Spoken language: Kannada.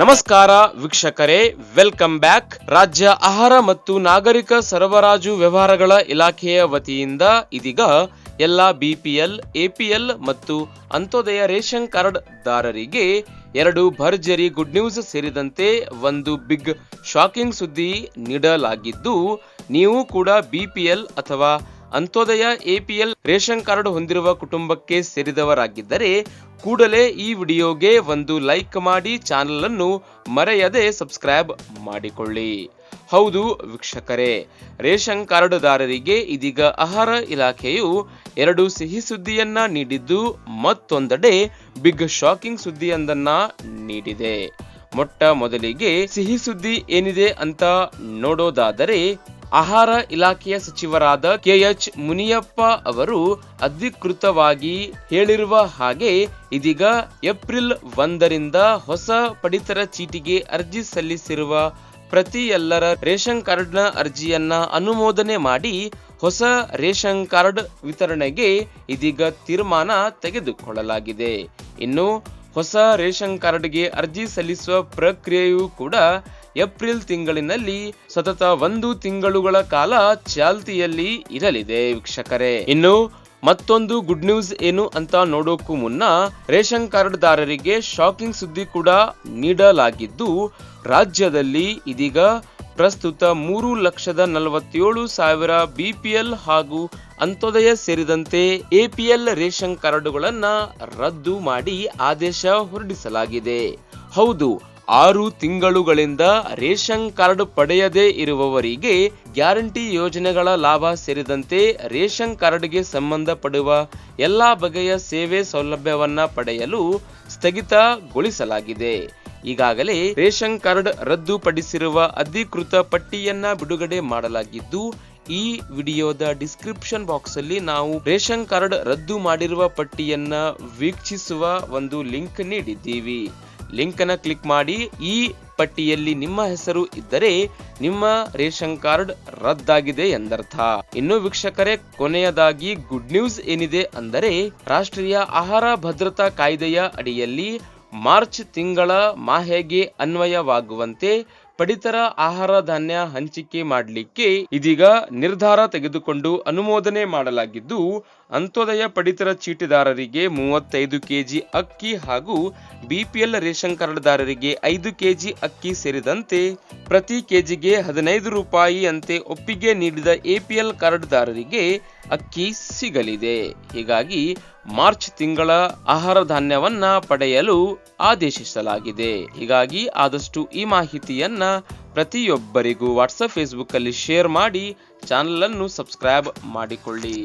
ನಮಸ್ಕಾರ ವೀಕ್ಷಕರೇ, ವೆಲ್ಕಮ್ ಬ್ಯಾಕ್. ರಾಜ್ಯ ಆಹಾರ ಮತ್ತು ನಾಗರಿಕ ಸರಬರಾಜು ವ್ಯವಹಾರಗಳ ಇಲಾಖೆಯ ವತಿಯಿಂದ ಇದೀಗ ಎಲ್ಲ ಬಿಪಿಎಲ್ ಎಪಿಎಲ್ ಮತ್ತು ಅಂತ್ಯೋದಯ ರೇಷನ್ ಕಾರ್ಡ್ ದಾರರಿಗೆ ಎರಡು ಭರ್ಜರಿ ಗುಡ್ ನ್ಯೂಸ್ ಸೇರಿದಂತೆ ಒಂದು ಬಿಗ್ ಶಾಕಿಂಗ್ ಸುದ್ದಿ ನೀಡಲಾಗಿದ್ದು, ನೀವು ಕೂಡ ಬಿಪಿಎಲ್ ಅಥವಾ ಅಂತ್ಯೋದಯ ಎಪಿಎಲ್ ರೇಷನ್ ಕಾರ್ಡ್ ಹೊಂದಿರುವ ಕುಟುಂಬಕ್ಕೆ ಸೇರಿದವರಾಗಿದ್ದರೆ ಕೂಡಲೇ ಈ ವಿಡಿಯೋಗೆ ಒಂದು ಲೈಕ್ ಮಾಡಿ ಚಾನಲ್ ಅನ್ನು ಮರೆಯದೆ ಸಬ್ಸ್ಕ್ರೈಬ್ ಮಾಡಿಕೊಳ್ಳಿ. ಹೌದು ವೀಕ್ಷಕರೇ, ರೇಷನ್ ಕಾರ್ಡ್ದಾರರಿಗೆ ಇದೀಗ ಆಹಾರ ಇಲಾಖೆಯು ಎರಡು ಸಿಹಿ ಸುದ್ದಿಯನ್ನ ನೀಡಿದ್ದು ಮತ್ತೊಂದೆಡೆ ಬಿಗ್ ಶಾಕಿಂಗ್ ಸುದ್ದಿಯೊಂದನ್ನ ನೀಡಿದೆ. ಮೊಟ್ಟ ಮೊದಲಿಗೆ ಸಿಹಿ ಸುದ್ದಿ ಏನಿದೆ ಅಂತ ನೋಡೋದಾದರೆ ಆಹಾರ ಇಲಾಖೆಯ ಸಚಿವರಾದ ಕೆಎಚ್ ಮುನಿಯಪ್ಪ ಅವರು ಅಧಿಕೃತವಾಗಿ ಹೇಳಿರುವ ಹಾಗೆ ಇದೀಗ ಏಪ್ರಿಲ್ ಒಂದರಿಂದ ಹೊಸ ಪಡಿತರ ಚೀಟಿಗೆ ಅರ್ಜಿ ಸಲ್ಲಿಸಿರುವ ಪ್ರತಿ ಎಲ್ಲರ ರೇಷನ್ ಕಾರ್ಡ್ನ ಅರ್ಜಿಯನ್ನ ಅನುಮೋದನೆ ಮಾಡಿ ಹೊಸ ರೇಷನ್ ಕಾರ್ಡ್ ವಿತರಣೆಗೆ ಇದೀಗ ತೀರ್ಮಾನ ತೆಗೆದುಕೊಳ್ಳಲಾಗಿದೆ. ಇನ್ನು ಹೊಸ ರೇಷನ್ ಕಾರ್ಡ್ಗೆ ಅರ್ಜಿ ಸಲ್ಲಿಸುವ ಪ್ರಕ್ರಿಯೆಯೂ ಕೂಡ ಏಪ್ರಿಲ್ ತಿಂಗಳಿನಲ್ಲಿ ಸತತ ಒಂದು ತಿಂಗಳುಗಳ ಕಾಲ ಚಾಲ್ತಿಯಲ್ಲಿ ಇರಲಿದೆ ವೀಕ್ಷಕರೇ. ಇನ್ನು ಮತ್ತೊಂದು ಗುಡ್ ನ್ಯೂಸ್ ಏನು ಅಂತ ನೋಡೋಕ್ಕೂ ಮುನ್ನ ರೇಷನ್ ಕಾರ್ಡ್ದಾರರಿಗೆ ಶಾಕಿಂಗ್ ಸುದ್ದಿ ಕೂಡ ನೀಡಲಾಗಿದ್ದು, ರಾಜ್ಯದಲ್ಲಿ ಇದೀಗ ಪ್ರಸ್ತುತ ಮೂರು ಲಕ್ಷದ ನಲವತ್ತೇಳು ಸಾವಿರ ಬಿಪಿಎಲ್ ಹಾಗೂ ಅಂತ್ಯೋದಯ ಸೇರಿದಂತೆ ಎಪಿಎಲ್ ರೇಷನ್ ಕಾರ್ಡುಗಳನ್ನ ರದ್ದು ಮಾಡಿ ಆದೇಶ ಹೊರಡಿಸಲಾಗಿದೆ. ಹೌದು ಆರು ತಿಂಗಳುಗಳಿಂದ ರೇಷನ್ ಕಾರ್ಡ್ ಪಡೆಯದೇ ಇರುವವರಿಗೆ ಗ್ಯಾರಂಟಿ ಯೋಜನೆಗಳ ಲಾಭ ಸೇರಿದಂತೆ ರೇಷನ್ ಕಾರ್ಡ್ಗೆ ಸಂಬಂಧಪಡುವ ಎಲ್ಲಾ ಬಗೆಯ ಸೇವೆ ಸೌಲಭ್ಯವನ್ನ ಪಡೆಯಲು ಸ್ಥಗಿತಗೊಳಿಸಲಾಗಿದೆ. ಈಗಾಗಲೇ ರೇಷನ್ ಕಾರ್ಡ್ ರದ್ದುಪಡಿಸಿರುವ ಅಧಿಕೃತ ಪಟ್ಟಿಯನ್ನ ಬಿಡುಗಡೆ ಮಾಡಲಾಗಿದ್ದು, ಈ ವಿಡಿಯೋದ ಡಿಸ್ಕ್ರಿಪ್ಷನ್ ಬಾಕ್ಸ್ ಅಲ್ಲಿ ನಾವು ರೇಷನ್ ಕಾರ್ಡ್ ರದ್ದು ಮಾಡಿರುವ ಪಟ್ಟಿಯನ್ನ ವೀಕ್ಷಿಸುವ ಒಂದು ಲಿಂಕ್ ನೀಡಿದ್ದೀವಿ. ಲಿಂಕ್ ಅನ್ನು ಕ್ಲಿಕ್ ಮಾಡಿ ಈ ಪಟ್ಟಿಯಲ್ಲಿ ನಿಮ್ಮ ಹೆಸರು ಇದ್ದರೆ ನಿಮ್ಮ ರೇಷನ್ ಕಾರ್ಡ್ ರದ್ದಾಗಿದೆ ಎಂದರ್ಥ. ಇನ್ನು ವೀಕ್ಷಕರೇ, ಕೊನೆಯದಾಗಿ ಗುಡ್ ನ್ಯೂಸ್ ಏನಿದೆ ಅಂದರೆ ರಾಷ್ಟ್ರೀಯ ಆಹಾರ ಭದ್ರತಾ ಕಾಯ್ದೆಯ ಅಡಿಯಲ್ಲಿ ಮಾರ್ಚ್ ತಿಂಗಳ ಮಾಹೆಗೆ ಅನ್ವಯವಾಗುವಂತೆ ಪಡಿತರ ಆಹಾರ ಧಾನ್ಯ ಹಂಚಿಕೆ ಮಾಡಲಿಕ್ಕೆ ಇದೀಗ ನಿರ್ಧಾರ ತೆಗೆದುಕೊಂಡು ಅನುಮೋದನೆ ಮಾಡಲಾಗಿದ್ದು, ಅಂತ್ಯೋದಯ ಪಡಿತರ ಚೀಟಿದಾರರಿಗೆ ಮೂವತ್ತೈದು ಕೆಜಿ ಅಕ್ಕಿ ಹಾಗೂ ಬಿಪಿಎಲ್ ರೇಷನ್ ಕಾರ್ಡ್ದಾರರಿಗೆ ಐದು ಕೆಜಿ ಅಕ್ಕಿ ಸೇರಿದಂತೆ ಪ್ರತಿ ಕೆಜಿಗೆ ಹದಿನೈದು ರೂಪಾಯಿ ಅಂತೆ ಒಪ್ಪಿಗೆ ನೀಡಿದ ಎಪಿಎಲ್ ಕಾರ್ಡ್ದಾರರಿಗೆ ಅಕ್ಕಿ ಸಿಗಲಿದೆ. ಹೀಗಾಗಿ ಮಾರ್ಚ್ ತಿಂಗಳ ಆಹಾರ ಧಾನ್ಯವನ್ನ ಪಡೆಯಲು ಆದೇಶಿಸಲಾಗಿದೆ. ಹೀಗಾಗಿ ಆದಷ್ಟು ಈ ಮಾಹಿತಿಯನ್ನ ಪ್ರತಿಯೊಬ್ಬರಿಗೂ ವಾಟ್ಸಪ್ ಫೇಸ್ಬುಕ್ ಅಲ್ಲಿ ಶೇರ್ ಮಾಡಿ ಚಾನಲ್ ಅನ್ನು ಸಬ್ಸ್ಕ್ರೈಬ್ ಮಾಡಿಕೊಳ್ಳಿ.